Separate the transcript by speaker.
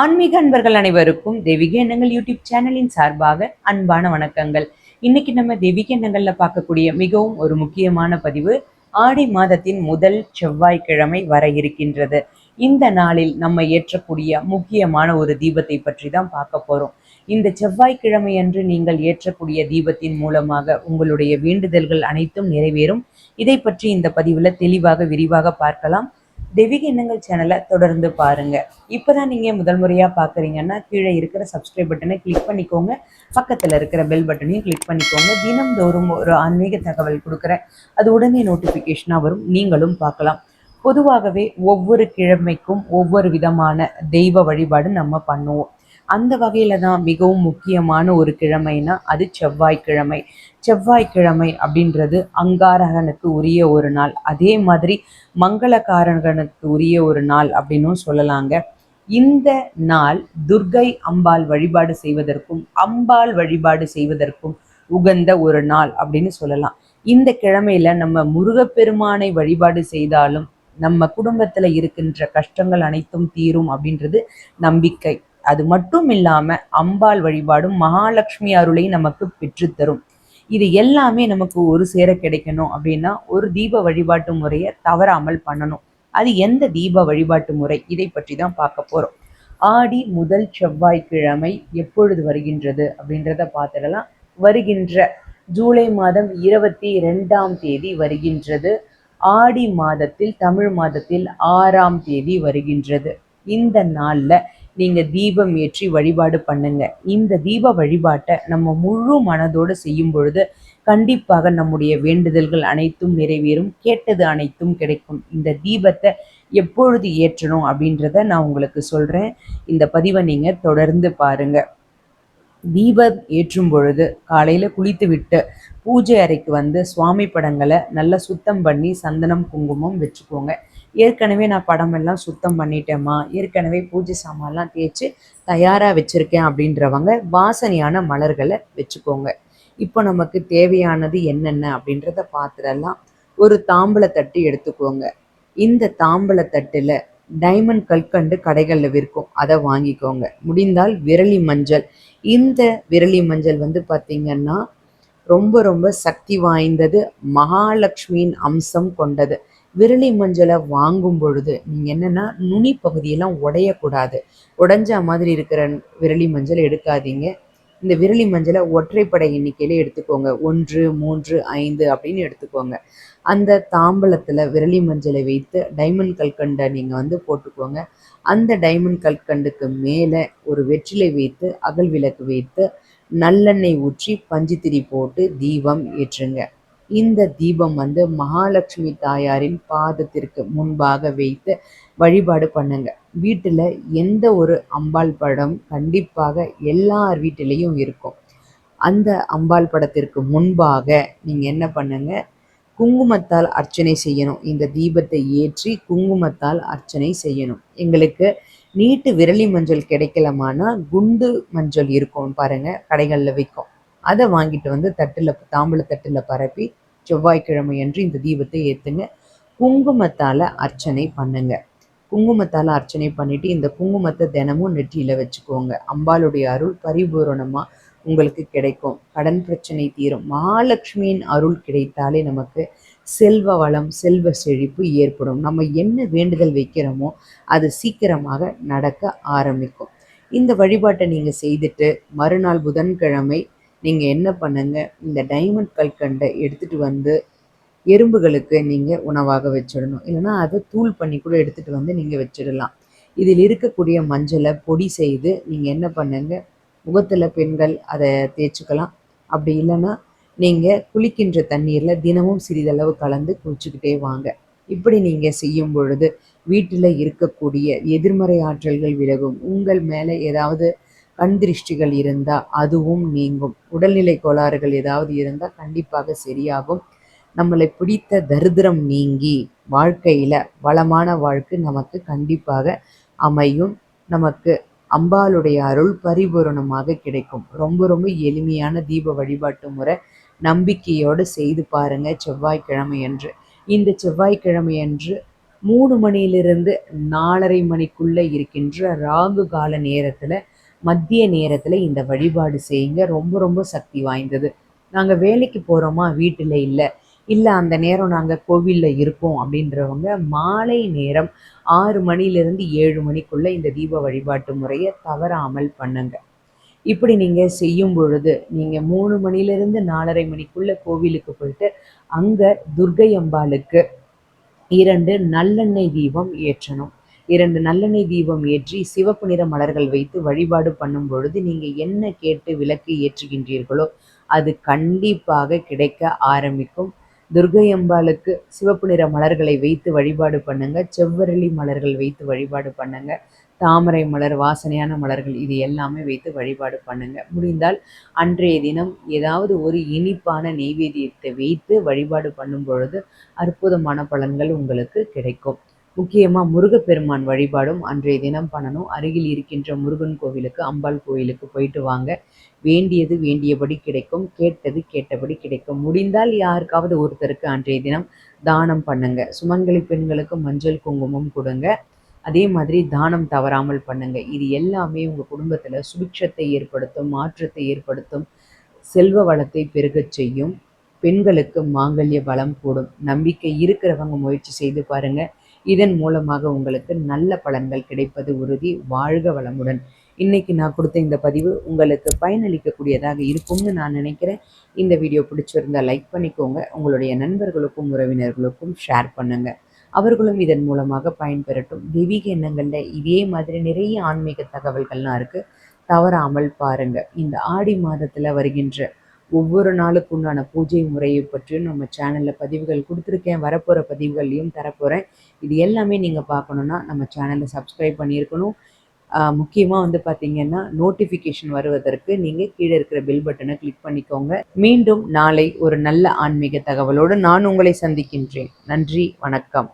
Speaker 1: ஆன்மீக அன்பர்கள் அனைவருக்கும் தெய்வீக எண்ணங்கள் யூடியூப் சேனலின் சார்பாக அன்பான வணக்கங்கள். இன்னைக்கு நம்ம தெய்வீக எண்ணங்கள்ல பார்க்கக்கூடிய மிகவும் ஒரு முக்கியமான பதிவு ஆடி மாதத்தின் முதல் செவ்வாய்க்கிழமை வர இருக்கின்றது. இந்த நாளில் நம்ம ஏற்றக்கூடிய முக்கியமான ஒரு தீபத்தை பற்றி தான் பார்க்க போறோம். இந்த செவ்வாய்க்கிழமை அன்று நீங்கள் ஏற்றக்கூடிய தீபத்தின் மூலமாக உங்களுடைய வேண்டுதல்கள் அனைத்தும் நிறைவேறும். இதை பற்றி இந்த பதிவுல தெளிவாக விரிவாக பார்க்கலாம். தெய்வீக எண்ணங்கள் சேனலை தொடர்ந்து பாருங்க. இப்போதான் நீங்க முதல் முறையா பாக்குறீங்கன்னா கீழே இருக்கிற சப்ஸ்கிரைப் பட்டனை கிளிக் பண்ணிக்கோங்க. பக்கத்துல இருக்கிற பெல் பட்டனையும் கிளிக் பண்ணிக்கோங்க. தினம்தோறும் ஒரு ஆன்மீக தகவல் கொடுக்குறேன். அது உடனே நோட்டிஃபிகேஷனாக வரும். நீங்களும் பார்க்கலாம். பொதுவாகவே ஒவ்வொரு கிழமைக்கும் ஒவ்வொரு விதமான தெய்வ வழிபாடு நம்ம பண்ணுவோம். அந்த வகையில தான் மிகவும் முக்கியமான ஒரு கிழமைனா அது செவ்வாய்க்கிழமை. செவ்வாய்க்கிழமை அப்படின்றது அங்காரகனுக்கு உரிய ஒரு நாள். அதே மாதிரி மங்களகாரகனுக்கு உரிய ஒரு நாள் அப்படின்னும் சொல்லலாங்க. இந்த நாள் துர்கை அம்பாள் வழிபாடு செய்வதற்கும் அம்பாள் வழிபாடு செய்வதற்கும் உகந்த ஒரு நாள் அப்படின்னு சொல்லலாம். இந்த கிழமையில நம்ம முருகப்பெருமானை வழிபாடு செய்தாலும் நம்ம குடும்பத்துல இருக்கின்ற கஷ்டங்கள் அனைத்தும் தீரும் அப்படின்றது நம்பிக்கை. அது மட்டும் இல்லாம அம்பாள் வழிபாடும் மகாலட்சுமி அருளை நமக்கு பெற்றுத்தரும். இது எல்லாமே நமக்கு ஒரு சேர கிடைக்கணும் அப்படின்னா ஒரு தீப வழிபாட்டு முறையை தவறாமல் பண்ணணும். அது எந்த தீப வழிபாட்டு முறை? இதை பற்றி தான் பார்க்க போறோம். ஆடி முதல் செவ்வாய்க்கிழமை எப்பொழுது வருகின்றது அப்படின்றத பார்த்துடலாம். வருகின்ற ஜூலை மாதம் இருபத்தி ரெண்டாம் தேதி வருகின்றது. ஆடி மாதத்தில் தமிழ் மாதத்தில் ஆறாம் தேதி வருகின்றது. இந்த நாளில் நீங்கள் தீபம் ஏற்றி வழிபாடு பண்ணுங்க. இந்த தீப வழிபாட்டை நம்ம முழு மனதோடு செய்யும் பொழுது கண்டிப்பாக நம்முடைய வேண்டுதல்கள் அனைத்தும் நிறைவேறும் கேட்டது அனைத்தும் கிடைக்கும். இந்த தீபத்தை எப்பொழுது ஏற்றணும் அப்படின்றத நான் உங்களுக்கு சொல்கிறேன் இந்த பதிவை நீங்கள் தொடர்ந்து பாருங்கள் தீபம் ஏற்றும் பொழுது காலையில் குளித்து விட்டு பூஜை அறைக்கு வந்து சுவாமி படங்களை நல்லா சுத்தம் பண்ணி சந்தனம் குங்குமம் வச்சுக்கோங்க. ஏற்கனவே நான் படமெல்லாம் சுத்தம் பண்ணிட்டேம்மா. ஏற்கனவே பூஜை சாமான்லாம் தேய்ச்சி தயாராக வச்சுருக்கேன் அப்படின்றவங்க வாசனையான மலர்களை வச்சுக்கோங்க. இப்போ நமக்கு தேவையானது என்னென்ன அப்படின்றத பார்த்துடலாம் ஒரு தாம்பளத்தட்டு எடுத்துக்கோங்க. இந்த தாம்பளத்தட்டில் டைமண்ட் கல்கண்டு கடைகளில் விற்கும். அதை வாங்கிக்கோங்க. முடிந்தால் விரலி மஞ்சள். இந்த விரலி மஞ்சள் வந்து பார்த்திங்கன்னா ரொம்ப ரொம்ப சக்தி வாய்ந்தது மகாலட்சுமியின் அம்சம் கொண்டது. விரலி மஞ்சளை வாங்கும் பொழுது நீங்கள் என்னென்னா நுனி பகுதியெல்லாம் உடையக்கூடாது. உடஞ்ச மாதிரி இருக்கிற விரலி மஞ்சள் எடுக்காதீங்க. இந்த விரலி மஞ்சளை ஒற்றைப்படை எண்ணிக்கையில் எடுத்துக்கோங்க. ஒன்று மூன்று ஐந்து அப்படின்னு எடுத்துக்கோங்க. அந்த தாம்பலத்தில் விரலி மஞ்சளை வைத்து டைமண்ட் கல்கண்டை நீங்கள் வந்து போட்டுக்கோங்க. அந்த டைமண்ட் கல்கண்டுக்கு மேலே ஒரு வெற்றிலை வைத்து அகல் விளக்கு வைத்து நல்லெண்ணெய் ஊற்றி பஞ்சுத்திரி போட்டு தீபம் ஏற்றுங்க. இந்த தீபம் வந்து மகாலட்சுமி தாயாரின் பாதத்திற்கு முன்பாக வைத்து வழிபாடு பண்ணுங்க. வீட்டில் எந்த ஒரு அம்பாள் படம் கண்டிப்பாக எல்லார் வீட்டிலையும் இருக்கும். அந்த அம்பாள் படத்திற்கு முன்பாக நீங்கள் என்ன பண்ணுங்க? குங்குமத்தால் அர்ச்சனை செய்யணும். இந்த தீபத்தை ஏற்றி குங்குமத்தால் அர்ச்சனை செய்யணும். எங்களுக்கு நீட்டு விரலி மஞ்சள் கிடைக்கலமானா குண்டு மஞ்சள் இருக்கும் பாருங்க கடைகளில் விற்கும். அதை வாங்கிட்டு வந்து தட்டில் தாம்பூல தட்டில் பரப்பி செவ்வாய்க்கிழமை அன்று இந்த தீபத்தை ஏற்றுங்க குங்குமத்தால் அர்ச்சனை பண்ணுங்க. குங்குமத்தால் அர்ச்சனை பண்ணிட்டு இந்த குங்குமத்தை தினமும் நெற்றியில் வச்சுக்கோங்க. அம்பாளுடைய அருள் பரிபூரணமாக உங்களுக்கு கிடைக்கும். கடன் பிரச்சனை தீரும். மகாலட்சுமியின் அருள் கிடைத்தாலே நமக்கு செல்வ வளம் செல்வ செழிப்பு ஏற்படும். நம்ம என்ன வேண்டுதல் வைக்கிறோமோ அது சீக்கிரமாக நடக்க ஆரம்பிக்கும். இந்த வழிபாட்டை நீங்கள் செய்துட்டு மறுநாள் புதன்கிழமை நீங்கள் என்ன பண்ணுங்க? இந்த டைமண்ட் கல்கண்டை எடுத்துகிட்டு வந்து எறும்புகளுக்கு நீங்கள் உணவாக வச்சிடணும். இல்லைன்னா அதை தூள் பண்ணி கூட எடுத்துகிட்டு வந்து நீங்கள் வச்சிடலாம். இதில் இருக்கக்கூடிய மஞ்சளை பொடி செய்து நீங்கள் என்ன பண்ணுங்க? முகத்தில் பெண்கள் அதை தேய்ச்சிக்கலாம். அப்படி இல்லைன்னா நீங்கள் குளிக்கின்ற தண்ணீரில் தினமும் சிறிதளவு கலந்து குளிச்சுக்கிட்டே வாங்க. இப்படி நீங்கள் செய்யும் பொழுது வீட்டில் இருக்கக்கூடிய எதிர்மறை ஆற்றல்கள் விலகும். உங்கள் மேலே ஏதாவது கண் திருஷ்டிகள் இருந்தால் அதுவும் நீங்கும். உடல்நிலை கோளாறுகள் ஏதாவது இருந்தால் கண்டிப்பாக சரியாகும். நம்மளை பிடித்த தரித்திரம் நீங்கி வாழ்க்கையில் வளமான வாழ்க்கை நமக்கு கண்டிப்பாக அமையும். நமக்கு அம்பாளுடைய அருள் பரிபூரணமாக கிடைக்கும். ரொம்ப ரொம்ப எளிமையான தீப வழிபாட்டு முறை. நம்பிக்கையோடு செய்து பாருங்க செவ்வாய்க்கிழமை அன்று. இந்த செவ்வாய்க்கிழமை அன்று மூணு மணியிலிருந்து நாலரை மணிக்குள்ளே இருக்கின்ற ராகு கால நேரத்தில் மத்திய நேரத்தில் இந்த வழிபாடு செய்யுங்க. ரொம்ப ரொம்ப சக்தி வாய்ந்தது. நாங்கள் வேலைக்கு போகிறோமா வீட்டில் இல்லை. இல்லை அந்த நேரம் நாங்கள் கோவிலில் இருக்கோம் அப்படின்றவங்க மாலை நேரம் ஆறு மணிலேருந்து ஏழு மணிக்குள்ளே இந்த தீப வழிபாட்டு முறையை தவறாமல் பண்ணுங்க. இப்படி நீங்கள் செய்யும் பொழுது நீங்கள் மூணு மணிலேருந்து நாலரை மணிக்குள்ளே கோவிலுக்கு போயிட்டு அங்கே துர்க்கை அம்பாளுக்கு இரண்டு நல்லெண்ணெய் தீபம் ஏற்றணும். இரண்டு நல்லெண்ணெய் தீபம் ஏற்றி சிவப்பு நிற மலர்கள் வைத்து வழிபாடு பண்ணும் பொழுது நீங்க என்ன கேட்டு விளக்கு ஏற்றுகின்றீர்களோ அது கண்டிப்பாக கிடைக்க ஆரம்பிக்கும். துர்கை அம்பாளுக்கு சிவப்பு நிற மலர்களை வைத்து வழிபாடு பண்ணுங்க செவ்வரளி மலர்கள் வைத்து வழிபாடு பண்ணுங்க தாமரை மலர் வாசனையான மலர்கள் இது எல்லாமே வைத்து வழிபாடு பண்ணுங்க. முடிந்தால் அன்றைய தினம் ஏதாவது ஒரு இனிப்பான நெய்வேத்தியத்தை வைத்து வழிபாடு பண்ணும் பொழுது அற்புதமான பலன்கள் உங்களுக்கு கிடைக்கும். முக்கியமாக முருகப்பெருமான் வழிபாடும் அன்றைய தினம் பண்ணணும். அருகில் இருக்கின்ற முருகன் கோவிலுக்கு அம்பாள் கோவிலுக்கு போயிட்டு வாங்க. வேண்டியது வேண்டியபடி கிடைக்கும். கேட்டது கேட்டபடி கிடைக்கும். முடிந்தால் யாருக்காவது ஒருத்தருக்கு அன்றைய தினம் தானம் பண்ணுங்க. சுமங்கலி பெண்களுக்கு மஞ்சள் குங்குமம் கொடுங்க. அதே மாதிரி தானம் தவறாமல் பண்ணுங்க. இது எல்லாமே உங்கள் குடும்பத்தில் சுபிக்ஷத்தை ஏற்படுத்தும் மாற்றத்தை ஏற்படுத்தும் செல்வ வளத்தை பெருகச் செய்யும். பெண்களுக்கு மாங்கல்ய பலம் கூடும். நம்பிக்கை இருக்கிறவங்க முயற்சி செய்து பாருங்கள் இதன் மூலமாக உங்களுக்கு நல்ல பலன்கள் கிடைப்பது உறுதி. வாழ்க வளமுடன். இன்னைக்கு நான் கொடுத்த இந்த பதிவு உங்களுக்கு பயனளிக்கக்கூடியதாக இருக்கும்னு நான் நினைக்கிறேன். இந்த வீடியோ பிடிச்சிருந்தா லைக் பண்ணிக்கோங்க. உங்களுடைய நண்பர்களுக்கும் உறவினர்களுக்கும் ஷேர் பண்ணுங்கள் அவர்களும் இதன் மூலமாக பயன்பெறட்டும். தெய்வீக எண்ணங்களில் இதே மாதிரி நிறைய ஆன்மீக தகவல்கள்லாம் இருக்குது தவறாமல் பாருங்கள் இந்த ஆடி மாதத்தில் வருகின்ற ஒவ்வொரு நாளுக்கு உண்டான பூஜை முறையை பற்றியும் நம்ம சேனலில் பதிவுகள் கொடுத்துருக்கேன். வரப்போகிற பதிவுகள்லையும் தரப்போகிறேன் இது எல்லாமே நீங்கள் பார்க்கணுன்னா நம்ம சேனலை சப்ஸ்கிரைப் பண்ணியிருக்கணும். முக்கியமாக வந்து பார்த்தீங்கன்னா நோட்டிஃபிகேஷன் வருவதற்கு நீங்கள் கீழே இருக்கிற பெல் பட்டனை கிளிக் பண்ணிக்கோங்க. மீண்டும் நாளை ஒரு நல்ல ஆன்மீக தகவலோடு நான் உங்களை சந்திக்கின்றேன். நன்றி வணக்கம்.